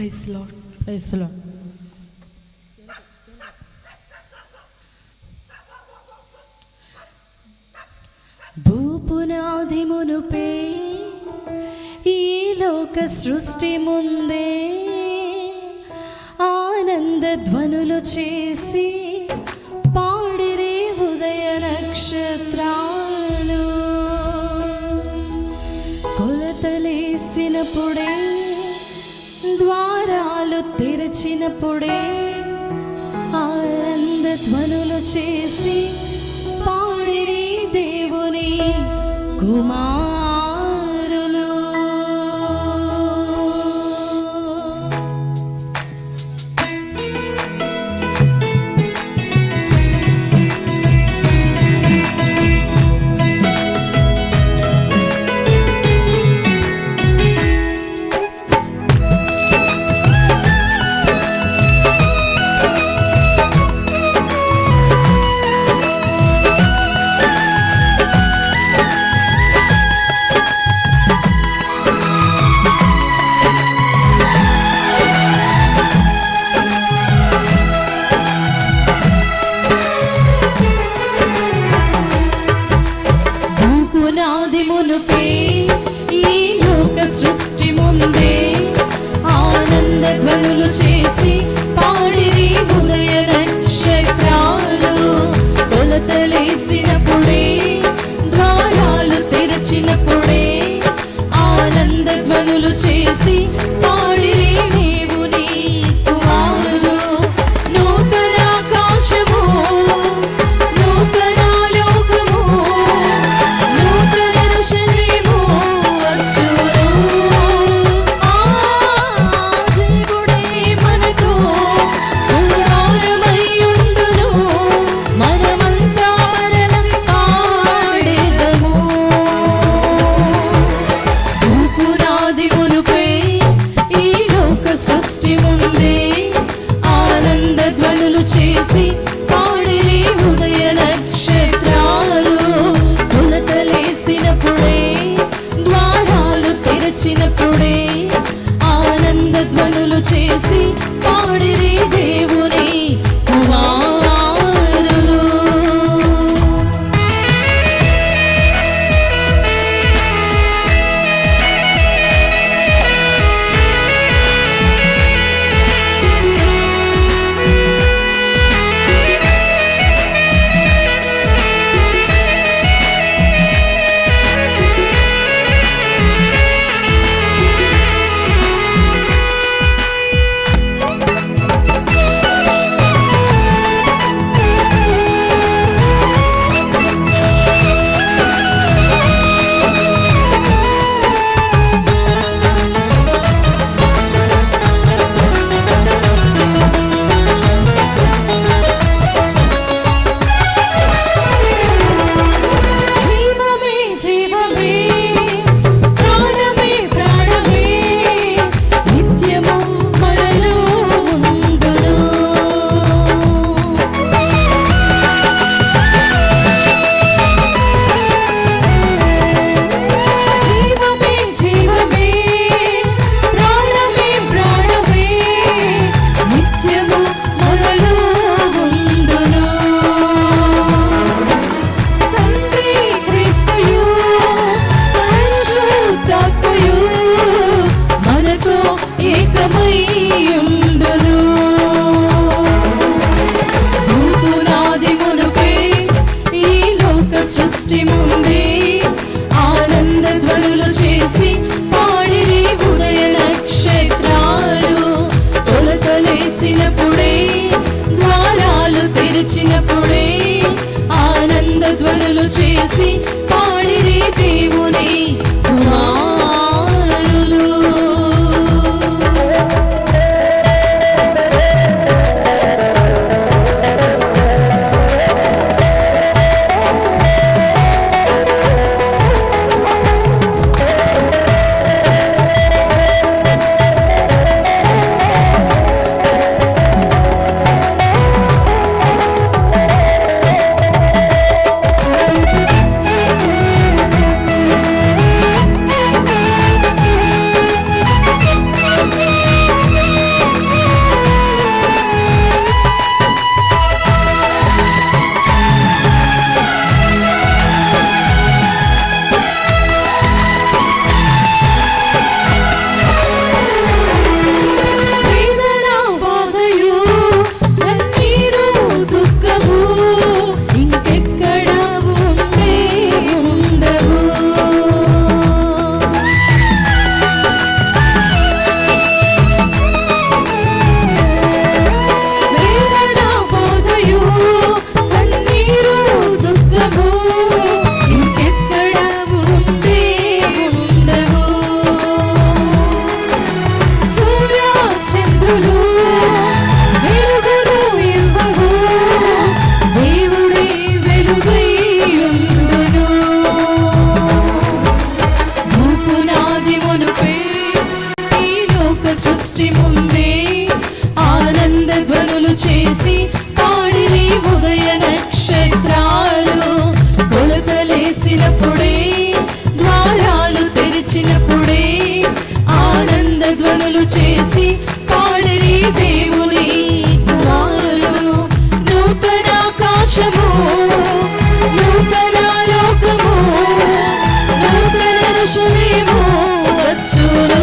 Praise lord praise lord భూపునాది మునుపే ఈ లోక సృష్టి ముందే ఆనంద ధ్వనులు చేసి పాడిరే ఉదయ నక్షత్రాలు. కొలతలేసినప్పుడే ద్వారాలు తెరిచినప్పుడే ఆనంద ధ్వనులు చేసి పాడిరి దేవుని కుమార్. చేసి పాడిరి దేవుని తెరిచినప్పుడే ద్వారాలు తెరిచినప్పుడే ఆనంద ధ్వనులు చేసి పాడరి దేవుని కుమారులు నూతన ఆకాశము నూతన లోకము నూతన ఋషులేమో వచ్చును.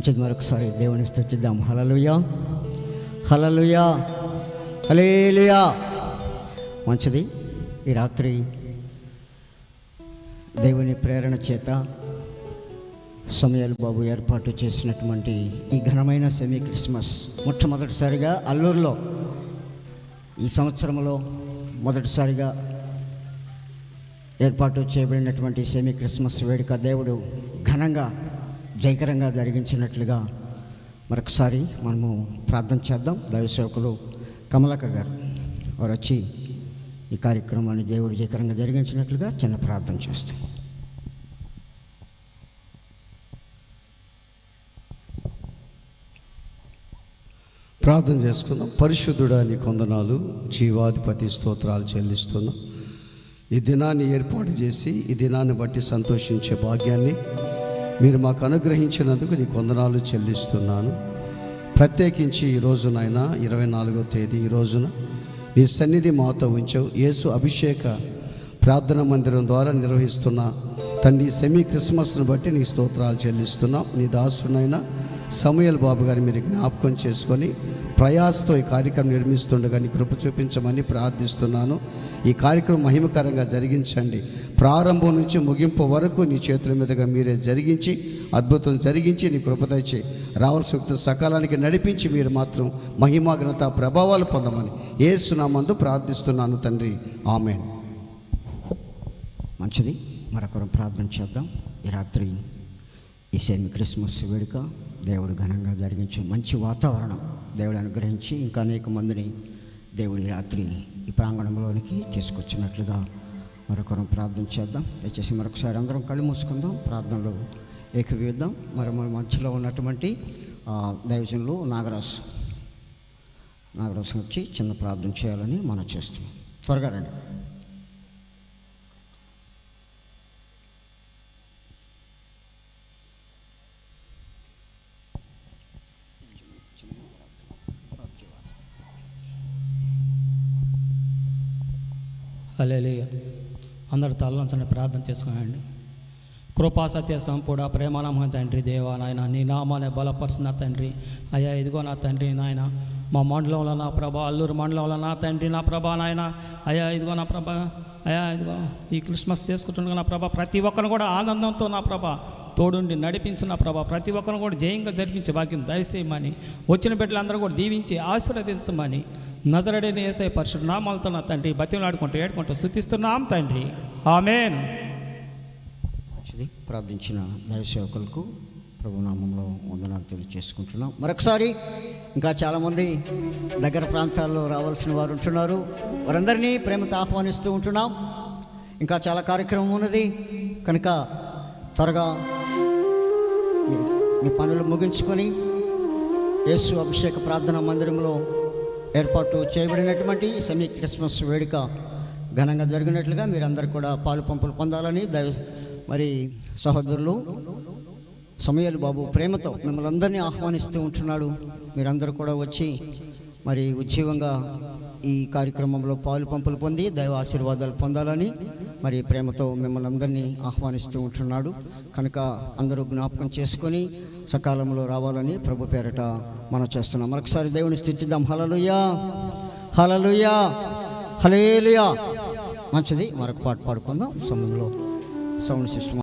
మంచిది మరొకసారి దేవుని స్థుతిద్దాం హలలుయా హలలుయా హలేలుయా మంచిది. ఈ రాత్రి దేవుని ప్రేరణ చేత సమయాలు బాబు ఏర్పాటు చేసినటువంటి ఈ ఘనమైన సెమీ క్రిస్మస్ మొట్టమొదటిసారిగా అల్లూరులో ఈ సంవత్సరంలో మొదటిసారిగా ఏర్పాటు చేయబడినటువంటి సెమీ క్రిస్మస్ వేడుక దేవుడు ఘనంగా జయకరంగా జరిగించినట్లుగా మరొకసారి మనము ప్రార్థన చేద్దాం. దైవసేవకులు కమలాకర్ గారు వారు వచ్చి ఈ కార్యక్రమాన్ని దేవుడు జయకరంగా జరిగించినట్లుగా చిన్న ప్రార్థన చేస్తాం ప్రార్థన చేసుకుందాం. పరిశుద్ధుడా నీ కొందనాలు జీవాధిపతి స్తోత్రాలు చెల్లిస్తున్నాం. ఈ దినాన్ని ఏర్పాటు చేసి ఈ దినాన్ని బట్టి సంతోషించే భాగ్యాన్ని మీరు మాకు అనుగ్రహించినందుకు నీ కొందనాలు చెల్లిస్తున్నాను. ప్రత్యేకించి ఈ రోజునైన ఇరవై నాలుగో తేదీ ఈ రోజున నీ సన్నిధి మాతో ఉంచావు యేసు అభిషేక ప్రార్థన మందిరం ద్వారా నిర్వహిస్తున్న తండ్రి సెమీ క్రిస్మస్ను బట్టి నీ స్తోత్రాలు చెల్లిస్తున్నాం. నీ దాసునైనా సమయల్ బాబు గారిని మీరు జ్ఞాపకం చేసుకొని ప్రయాసతో ఈ కార్యక్రమం నిర్మిస్తుండగా నీ కృప చూపించమని ప్రార్థిస్తున్నాను. ఈ కార్యక్రమం మహిమకరంగా జరిగించండి. ప్రారంభం నుంచి ముగింపు వరకు నీ చేతుల మీదుగా మీరే జరిగించి అద్భుతం జరిగించి నీ కృపదచ్చి రావాల్సిన సకాలానికి నడిపించి మీరు మాత్రం మహిమాగ్నత ప్రభావాలు పొందమని ఏసునామందు ప్రార్థిస్తున్నాను తండ్రి. ఆమెన్. మంచిది. మరొకరు ప్రార్థన చేద్దాం. ఈ రాత్రి ఈ సేమి క్రిస్మస్ వేడుక దేవుడు ఘనంగా జరిగించి మంచి వాతావరణం దేవుడు అనుగ్రహించి ఇంకా అనేక మందిని దేవుడి రాత్రి ఈ ప్రాంగణంలోనికి తీసుకొచ్చినట్లుగా మరొకరం ప్రార్థన చేద్దాం. దయచేసి మరొకసారి అందరం కళ్ళు మూసుకుందాం. ప్రార్థనలో ఏకీవిద్దాం మరి మన మధ్యలో ఉన్నటువంటి దైవజనులు నాగరాజు. నాగరాజు వచ్చి చిన్న ప్రార్థన చేయాలని మనం చేస్తున్నాం. త్వరగా రండి. అందరు తలవంచని ప్రార్థన చేసుకోండి కృపా సత్య సంపూడ ప్రేమానమ్మ తండ్రి దేవా నాయన నీ నామాన్ని నా తండ్రి. అయ్యా ఇదిగో నా తండ్రి నాయన మా మండలంలో నా ప్రభా అల్లూరు మండలంలో నా తండ్రి నా ప్రభా నాయన. అయ్యా ఇదిగో నా ప్రభా అయ్యా ఇదిగో ఈ క్రిస్మస్ చేసుకుంటుండగా నా ప్రభా ప్రతి ఒక్కరు కూడా ఆనందంతో నా ప్రభా తోడుండి నడిపించిన ప్రభా ప్రతి ఒక్కరు కూడా జయంగా జరిపించే భాగ్యం దయచేయమని వచ్చిన బిడ్డలందరూ కూడా దీవించి ఆశీర్వదించమని నజరడైన ఏసై పరిశుద్ధ నామాలతో నా తండ్రి బతిమలాడుకుంటూ ఏడుకుంటూ శుద్ధిస్తున్నాం తండ్రి. ఆమెన్. ప్రార్థించిన దైవ ప్రభునామంలో వందనాలు తెలియజేసుకుంటున్నాం. మరొకసారి ఇంకా చాలామంది దగ్గర ప్రాంతాల్లో రావాల్సిన వారు ఉంటున్నారు. వారందరినీ ప్రేమతో ఆహ్వానిస్తూ ఉంటున్నాం. ఇంకా చాలా కార్యక్రమం ఉన్నది. కనుక త్వరగా మీ- మీ పనులు ముగించుకొని యేసు అభిషేక ప్రార్థన మందిరంలో ఏర్పాటు చేయబడినటువంటి సెమీ క్రిస్మస్ వేడుక ఘనంగా జరిగినట్లుగా మీరందరూ కూడా పాలు పంపులు పొందాలని దైవ మరి సహోదరులు సమయాలు బాబు ప్రేమతో మిమ్మల్ని అందరినీ ఆహ్వానిస్తూ ఉంటున్నాడు. మీరందరూ కూడా వచ్చి మరి ఉజ్జీవంగా ఈ కార్యక్రమంలో పాలు పంపులు పొంది దైవ ఆశీర్వాదాలు పొందాలని మరి ప్రేమతో మిమ్మల్ని అందరినీ ఆహ్వానిస్తూ ఉంటున్నాడు. కనుక అందరూ జ్ఞాపకం చేసుకొని సకాలంలో రావాలని ప్రభు పేరట మనం చేస్తున్నాం. మరొకసారి దేవుని స్థితిద్దాం. హలలుయా హలలుయా హలేలుయా మంచిది. మరొక పాట పాడుకుందాం. సమయంలో సౌండ్ సిస్టమ్